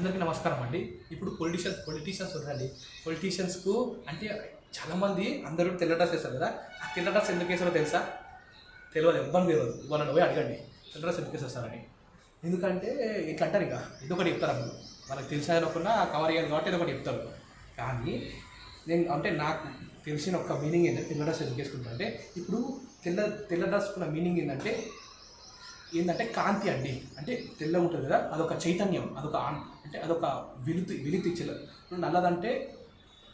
అందరికీ నమస్కారం అండి. ఇప్పుడు పొలిటీషియన్స్ పొలిటీషియన్స్ ఉన్నారండి. పొలిటీషియన్స్కు అంటే చాలామంది అందరూ తెల్ల డ్రెస్ వేస్తారు కదా ఆ తెల్ల డ్రెస్ ఎందుకు వేస్తారో తెలుసా? తెలియదు ఎవ్వరు తెలియదు వాళ్ళని పోయి అడగండి. తెల్ల డ్రెస్ ఎందుకు వేసేస్తారని ఎందుకంటే ఇట్లా అంటారు ఇక ఇది ఒకటి చెప్తారు అప్పుడు వాళ్ళకి తెలిసిన అనుకున్నా కవర్ అయ్యారు కాబట్టి ఇది ఒకటి చెప్తారు. కానీ నేను అంటే నాకు తెలిసిన ఒక మీనింగ్ ఏంటంటే తెల్ల డ్రెస్ ఎందుకు వేసుకుంటా అంటే ఇప్పుడు తెల్ల తెల్ల డ్రెస్కున్న మీనింగ్ ఏంటంటే ఏంటంటే కాంతి అండి. అంటే తెల్లగా ఉంటుంది కదా అదొక చైతన్యం అదొక ఆన్- అంటే అదొక వెలుతు వెలితి చెల. నల్లదంటే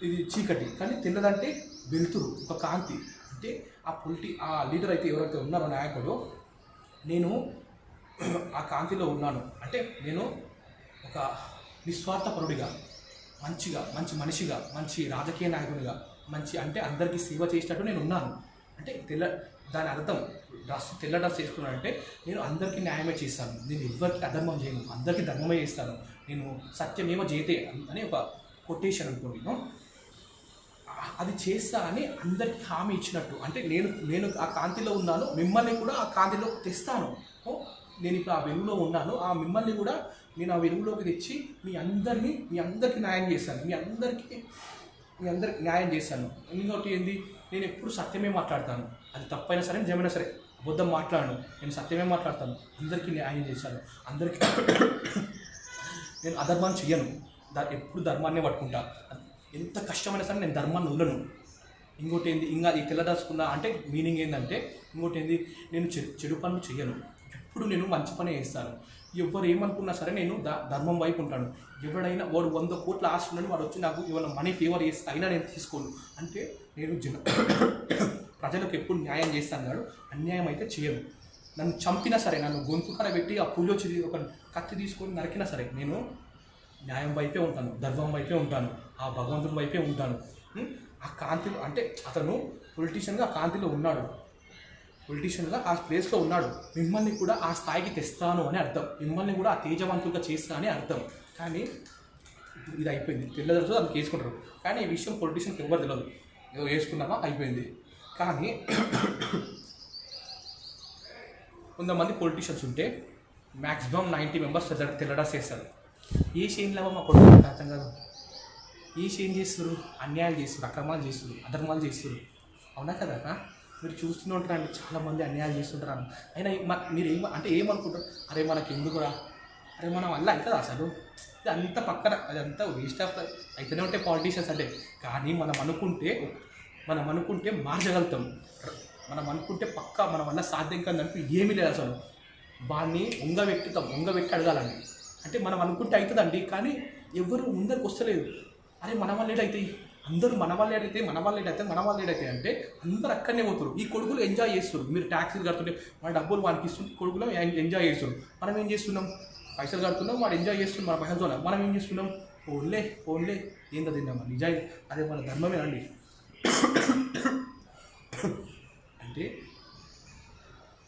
ఇది చీకటి కానీ తెల్లదంటే వెలుతురు ఒక కాంతి. అంటే ఆ పొలిటి ఆ లీడర్ అయితే ఎవరైతే ఉన్నారో నాయకుడు నేను ఆ కాంతిలో ఉన్నాను. అంటే నేను ఒక నిస్వార్థపరుడిగా మంచిగా మంచి మనిషిగా మంచి రాజకీయ నాయకునిగా మంచి అంటే అందరికీ సేవ చేసినట్టు నేను ఉన్నాను. అంటే తెల్ల దాని అర్థం. డ్రెస్ తెల్ల డ్రెస్ వేసుకున్నానంటే నేను అందరికీ న్యాయమే చేస్తాను. నేను ఎవరికి అధర్మం చేయను. అందరికీ ధర్మమే చేస్తాను. నేను సత్యమేమో చేతే అని ఒక కొటేషన్ అనుకోండి నేను అది చేస్తా అని అందరికీ హామీ ఇచ్చినట్టు. అంటే నేను నేను ఆ కాంతిలో ఉన్నాను మిమ్మల్ని కూడా ఆ కాంతిలో తెస్తాను ఓ, నేను ఇప్పుడు ఆ వెలుగులో ఉన్నాను ఆ మిమ్మల్ని కూడా నేను ఆ వెలుగులోకి తెచ్చి మీ అందరినీ మీ అందరికీ న్యాయం చేస్తాను. మీ అందరికీ మీ అందరికి న్యాయం చేశాను. ఇంకోటి ఏంది? నేను ఎప్పుడు సత్యమే మాట్లాడతాను. అది తప్పైనా సరే నిజమైనా సరే. అబద్ధం మాట్లాడను. నేను సత్యమే మాట్లాడతాను. అందరికీ న్యాయం చేశాను. అందరికీ నేను అధర్మాన్ని చెయ్యను. ఎప్పుడు ధర్మాన్నే పట్టుకుంటా. ఎంత కష్టమైనా సరే నేను ధర్మాన్ని వదలను. ఇంకోటి ఏంది? ఇంకా ఈ తెల్లదాచుకున్నా అంటే మీనింగ్ ఏంటంటే ఇంకోటి ఏంది? నేను చెడు చెడు పనులు చెయ్యను. ఎప్పుడు నేను మంచి పనే చేస్తాను. ఎవరు ఏమనుకున్నా సరే నేను ద ధర్మం వైపు ఉంటాను. ఎవడైనా వాడు వంద కోట్ల ఆస్తి ఉన్నాడు వాడు వచ్చి నాకు ఏమైనా మనీ ఫేవర్ చేస్తే అయినా నేను తీసుకోను. అంటే నేను జన ప్రజలకు ఎప్పుడు న్యాయం చేస్తాను కాదు అన్యాయం అయితే చేయను. నన్ను చంపినా సరే నన్ను గొంతు పెట్టి ఆ పుల్లొచ్చి ఒక కత్తి తీసుకొని నరికినా సరే నేను న్యాయం వైపే ఉంటాను ధర్మం వైపే ఉంటాను ఆ భగవంతుడి వైపే ఉంటాను. ఆ కాంతిలో అంటే అతను పొలిటీషియన్గా ఆ కాంతిలో ఉన్నాడు. పొలిటీషియన్గా ఆ ప్లేస్లో ఉన్నాడు. మిమ్మల్ని కూడా ఆ స్థాయికి తెస్తాను అని అర్థం. మిమ్మల్ని కూడా ఆ తేజవంతులుగా చేస్తా అని అర్థం. కానీ ఇది అయిపోయింది. పిల్లలతో దానికి వేసుకుంటారు కానీ ఈ విషయం పొలిటీషియన్కి ఎవరు తెలియదు ఏదో వేసుకున్నామా అయిపోయింది. కానీ కొంతమంది పొలిటీషియన్స్ ఉంటే మ్యాక్సిమం నైంటీ మెంబర్స్ తెల్లడా చేస్తారు. ఏ షేన్ మా కొడుకు అర్థం కాదు. ఏ షేన్ చేస్తారు అన్యాయాలు చేస్తారు అక్రమాలు చేస్తారు అధర్మాలు చేస్తారు అవునా కదా మీరు చూస్తూనే ఉంటారండి చాలామంది అన్యాయాలు చేస్తుంటారు. అయినా మీరు ఏం అంటే ఏమనుకుంటారు? అరే మనకి ఎందుకురా? అరే మనం వల్ల అవుతుంది అసలు? ఇది అంత పక్కన అదంతా వేస్ట్ ఆఫ్ అయితేనే ఉంటే పాలిటీషియన్స్ అంటే. కానీ మనం అనుకుంటే మనం అనుకుంటే మార్చగలుగుతాం. మనం అనుకుంటే పక్కా మన వల్ల సాధ్యం కాదంటూ ఏమీ లేదు అసలు. వాడిని ఉంగబెట్టుతాం ఉంగబెట్టి అడగాలండి. అంటే మనం అనుకుంటే అవుతుందండి కానీ ఎవరు ముందరికి వస్తలేదు. అరే మన వల్ల ఏడైతాయి అందరూ మన వల్ల ఏడైతే మన వల్ల ఏడైతే మన వల్ల ఏడైతే అంటే అందరు అక్కడనే పోతారు ఈ కొడుకులు ఎంజాయ్ చేస్తున్నారు మీరు ట్యాక్సీలు కడుతుంటే మన డబ్బులు వానికి ఇస్తుంటే కొడుకులు ఎంజాయ్ చేస్తున్నారు మనం ఏం చేస్తున్నాం? పైసలు కడుతున్నాం వాడు ఎంజాయ్ చేస్తున్నాం మన పైసలతో మనం ఏం చేస్తున్నాం? ఓన్లే ఓన్లే ఏందో తిన్నామా నిజాయి. అదే మన ధర్మమేనండి అంటే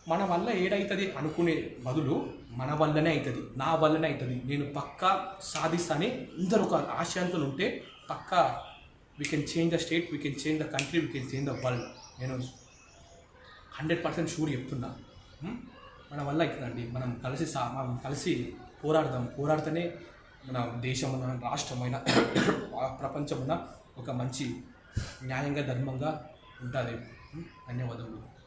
మన వల్ల ఏడవుతుంది అనుకునే బదులు మన వల్లనే అవుతుంది నా వల్లనే అవుతుంది నేను పక్కా సాధిస్తానే. అందరూ ఒక ఆశయంతో ఉంటే పక్కా we can change the state we can change the country we can change the world నేను హండ్రెడ్ పర్సెంట్ షూర్ చెప్తున్నా. Hmm? మన వల్ల అవుతుందండి. మనం కలిసి సా మనం కలిసి పోరాడదాం. పోరాడితేనే మన దేశమైన రాష్ట్రమైన ప్రపంచమున ఒక మంచి న్యాయంగా ధర్మంగా ఉంటుంది. Hmm? ధన్యవాదములు.